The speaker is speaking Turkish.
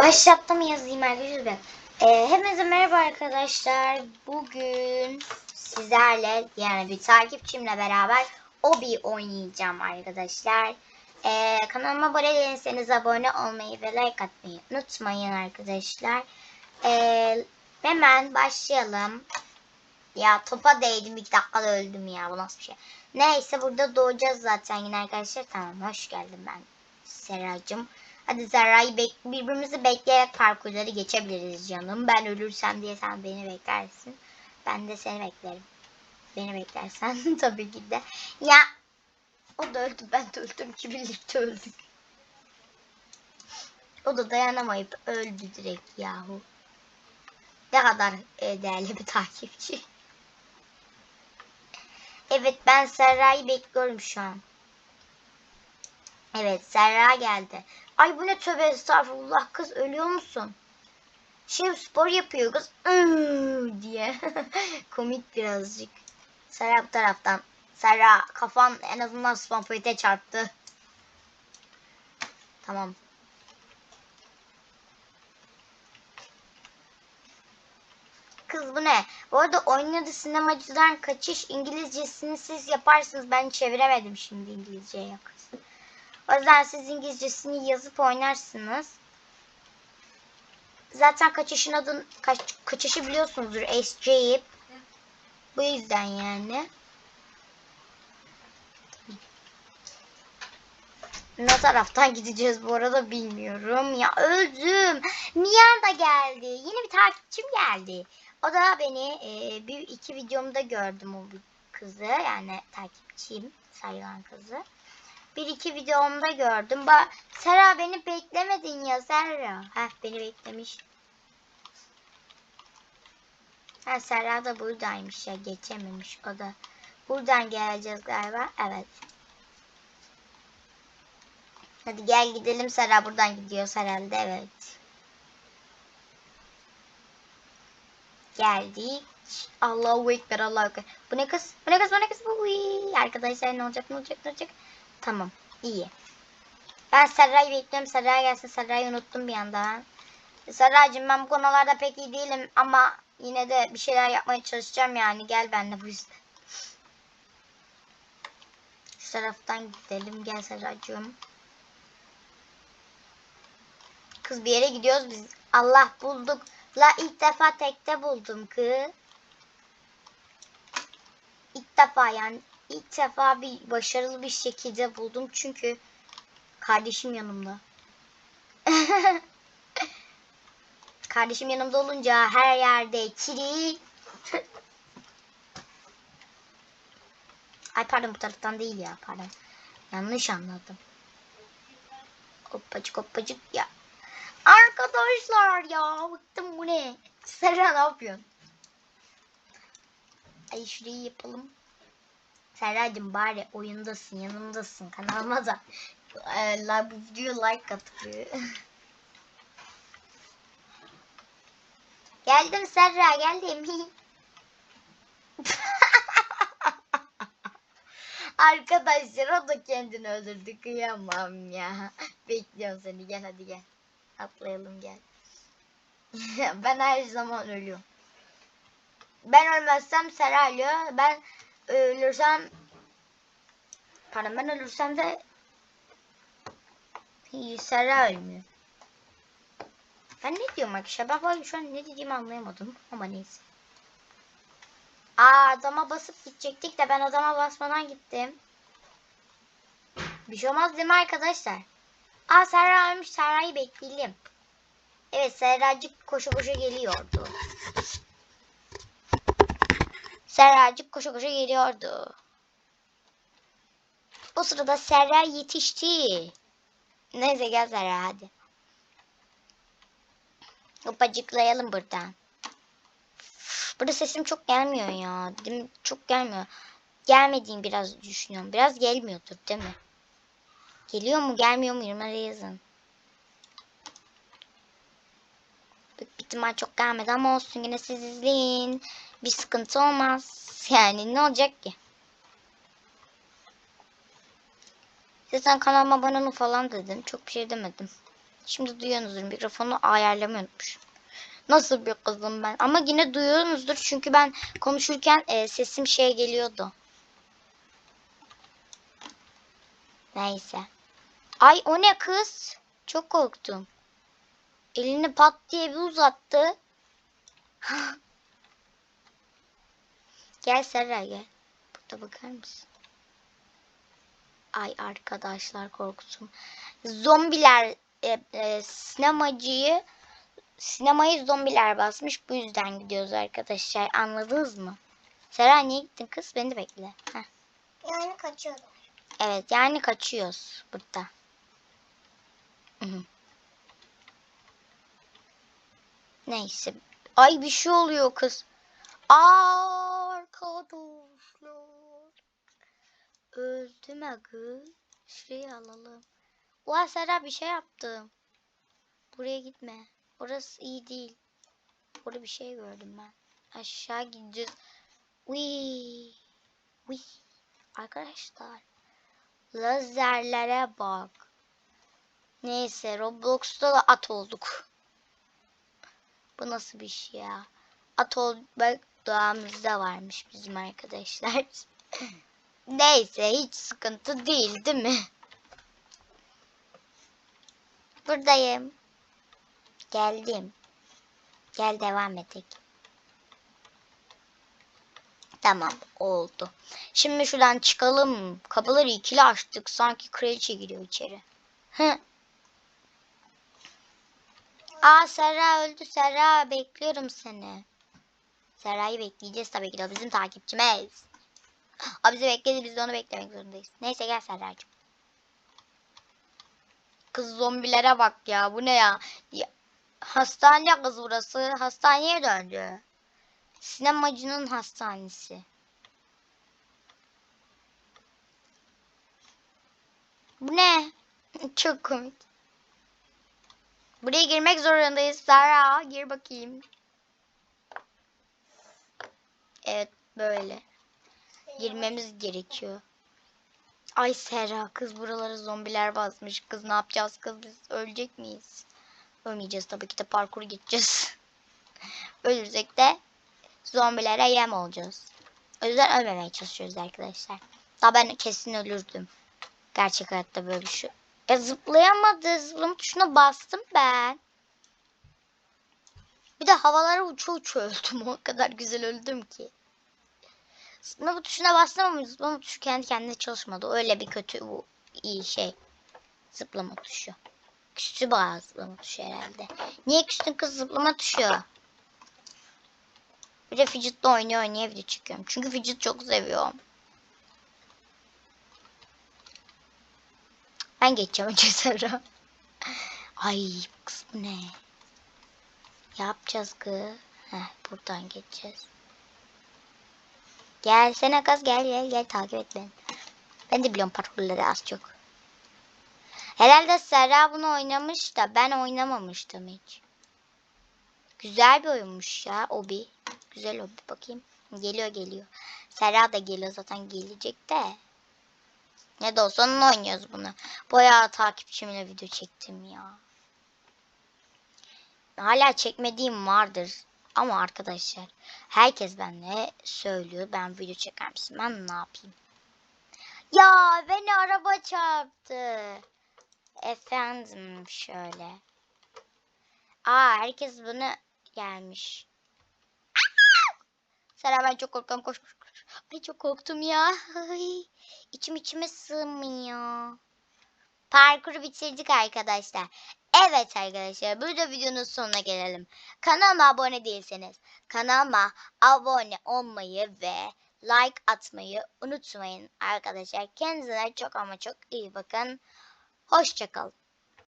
Başlattım yazayım arkadaşlar ben. Ee, hepinize merhaba arkadaşlar. Bugün sizlerle yani bir takipçimle beraber Obi oynayacağım arkadaşlar. Ee, kanalıma abone değilseniz abone olmayı ve like atmayı unutmayın arkadaşlar. Ee, hemen başlayalım. Ya topa değdim iki dakikada öldüm ya bu nasıl bir şey. Neyse burada doğacağız zaten yine arkadaşlar. Tamam hoş geldin ben Seracığım. Hadi Zarra'yı bek birbirimizi bekleyerek parkurları geçebiliriz canım. Ben ölürsem diye sen beni beklersin. Ben de seni beklerim. Beni beklersen tabii ki de. Ya o da öldü ben de öldüm ki birlikte öldük. O da dayanamayıp öldü direkt yahu. Ne kadar e, değerli bir takipçi. Evet ben Serra'yı bekliyorum şu an. Evet Serra geldi. Ay bu ne tövbe estağfurullah kız ölüyor musun? Şey spor yapıyor kız diye. Komik birazcık. Serra bu taraftan. Serra kafan en azından spam pointe çarptı. Tamam. Kız bu ne? Bu arada oyunun adı sinemacıdan kaçış İngilizcesini siz yaparsınız. Ben çeviremedim şimdi İngilizceye yakasın. O yüzden siz İngilizcesini yazıp oynarsınız. Zaten kaçışın adını kaç, kaçışı biliyorsunuzdur. Escape. Bu yüzden yani. Ne taraftan gideceğiz bu arada bilmiyorum. Ya öldüm. Miyan da geldi. Yeni bir takipçim geldi. O da beni e, bir iki videomda gördüm o kızı. Yani takipçiyim. Sayılan kızı. Bir iki videomda gördüm. Ba Serra beni beklemedin ya Serra. Heh beni beklemiş. Ha Serra da buradaymış ya geçememiş o da. Buradan geleceğiz galiba. Evet. Hadi gel gidelim Serra buradan gidiyoruz herhalde evet. Geldik. Allahu Ekber Allahu Ekber. Bu ne kız? Bu ne kız? Bu ne kız? Uy. Arkadaşlar ne olacak ne olacak ne olacak? Tamam iyi. Ben Serra'yı bekliyorum. Serra gelsin. Serra'yı unuttum bir anda. Serra'cığım ben bu konularda pek iyi değilim ama yine de bir şeyler yapmaya çalışacağım yani. Gel benimle bu yüzden. Şu taraftan gidelim. Gel Serra'cığım. Kız bir yere gidiyoruz biz. Allah bulduk. La ilk defa tekte buldum kız. İlk defa yani ilk defa bir başarılı bir şekilde buldum çünkü kardeşim yanımda. kardeşim yanımda olunca her yerde kiri. Ay pardon bu taraftan değil ya pardon. Yanlış anladım. Hoppacık hoppacık ya. Arkadaşlar ya bıktım bu ne? Serra ne yapıyorsun? Ay şurayı yapalım. Serracığım bari oyundasın, yanımdasın. Kanalıma da e, la, bu videoya like at. geldim Serra, geldim. Arkadaşlar o da kendini öldürdü. Kıyamam ya. Bekliyorum seni. Gel hadi gel. Atlayalım gel. ben her zaman ölüyorum. Ben ölmezsem Serra ölüyor. Ben ölürsem pardon ben ölürsem de Serra ölmüyor. Ben ne diyorum arkadaşlar? Ben böyle şu an ne dediğimi anlayamadım. Ama neyse. Aa adama basıp gidecektik de ben adama basmadan gittim. Bir şey olmaz değil mi arkadaşlar? Aa Serra ölmüş. Serra'yı bekleyelim. Evet Serracık koşa koşa geliyordu. Serracık koşa koşa geliyordu. O sırada Serra yetişti. Neyse gel Serra hadi. Hopacıklayalım buradan. Burada sesim çok gelmiyor ya. Değil mi? Çok gelmiyor. Gelmediğini biraz düşünüyorum. Biraz gelmiyordur değil mi? Geliyor mu gelmiyor mu yorumlara yazın. Büyük ihtimal çok gelmedi ama olsun yine siz izleyin. Bir sıkıntı olmaz. Yani ne olacak ki? Zaten kanalıma abone falan dedim. Çok bir şey demedim. Şimdi duyuyorsunuzdur mikrofonu ayarlamayı unutmuşum. Nasıl bir kızım ben? Ama yine duyuyorsunuzdur çünkü ben konuşurken e, sesim şey geliyordu. Neyse. Ay o ne kız? Çok korktum. Elini pat diye bir uzattı. gel Serra gel. Burada bakar mısın? Ay arkadaşlar korktum. Zombiler e, e, sinemacıyı sinemayı zombiler basmış. Bu yüzden gidiyoruz arkadaşlar. Anladınız mı? Serra niye gittin kız? Beni de bekle. Heh. Yani kaçıyorlar. Evet yani kaçıyoruz burada. Neyse. Ay bir şey oluyor kız. Arkadaşlar. Öldüm agı. Şurayı alalım. Ulan Serra bir şey yaptım. Buraya gitme. Orası iyi değil. Burada bir şey gördüm ben. Aşağı gideceğiz. Uy. Uy. Arkadaşlar. Lazerlere bak. Neyse Roblox'ta da at olduk. Bu nasıl bir şey ya? At olmak doğamızda varmış bizim arkadaşlar. Neyse hiç sıkıntı değil değil mi? Buradayım. Geldim. Gel devam edelim. Tamam oldu. Şimdi şuradan çıkalım. Kapıları ikili açtık. Sanki kraliçe giriyor içeri. Hı. Aa Serra öldü. Serra bekliyorum seni. Serra'yı bekleyeceğiz tabii ki de. Bizim takipçimiz. O bizi bekledi. Biz de onu beklemek zorundayız. Neyse gel Serra'cığım. Kız zombilere bak ya. Bu ne ya? ya hastane kız burası. Hastaneye döndü. Sinemacının hastanesi. Bu ne? Çok komik. Buraya girmek zorundayız. Sara gir bakayım. Evet böyle. Girmemiz gerekiyor. Ay Serra kız buraları zombiler basmış. Kız ne yapacağız kız biz ölecek miyiz? Ölmeyeceğiz tabii ki de parkur gideceğiz. Ölürsek de zombilere yem olacağız. O yüzden ölmemeye çalışıyoruz arkadaşlar. Daha ben kesin ölürdüm. Gerçek hayatta böyle bir şey. E zıplayamadı. Zıplama tuşuna bastım ben. Bir de havalara uça uça öldüm. O kadar güzel öldüm ki. Zıplama tuşuna bastım ama zıplama tuşu kendi kendine çalışmadı. Öyle bir kötü bu iyi şey. Zıplama tuşu. Küstü bayağı zıplama tuşu herhalde. Niye küstün kız zıplama tuşu? Bir de fidget'la oynuyor oynaya video çekiyorum. Çünkü fidget çok seviyorum. Ben geçeceğim önce Serra. Ay bu kız bu ne? Yapacağız kız. Heh, buradan geçeceğiz. Gelsene kız gel gel gel takip et beni. Ben de biliyorum parkurları az çok. Herhalde Serra bunu oynamış da ben oynamamıştım hiç. Güzel bir oyunmuş ya Obi. Güzel Obi bakayım. Geliyor geliyor. Serra da geliyor zaten gelecek de. Ne de olsa onunla oynuyoruz bunu. Bayağı takipçimle video çektim ya. Hala çekmediğim vardır. Ama arkadaşlar herkes benimle söylüyor. Ben video çeker misin? Ben ne yapayım? Ya beni araba çarptı. Efendim şöyle. Aa herkes bunu gelmiş. Sera ben çok korkuyorum. Koş koş koş. Ay çok korktum ya. Ay, içim içime sığmıyor. Parkuru bitirdik arkadaşlar. Evet arkadaşlar burada videonun sonuna gelelim. Kanalıma abone değilseniz kanalıma abone olmayı ve like atmayı unutmayın arkadaşlar. Kendinize çok ama çok iyi bakın. Hoşçakalın.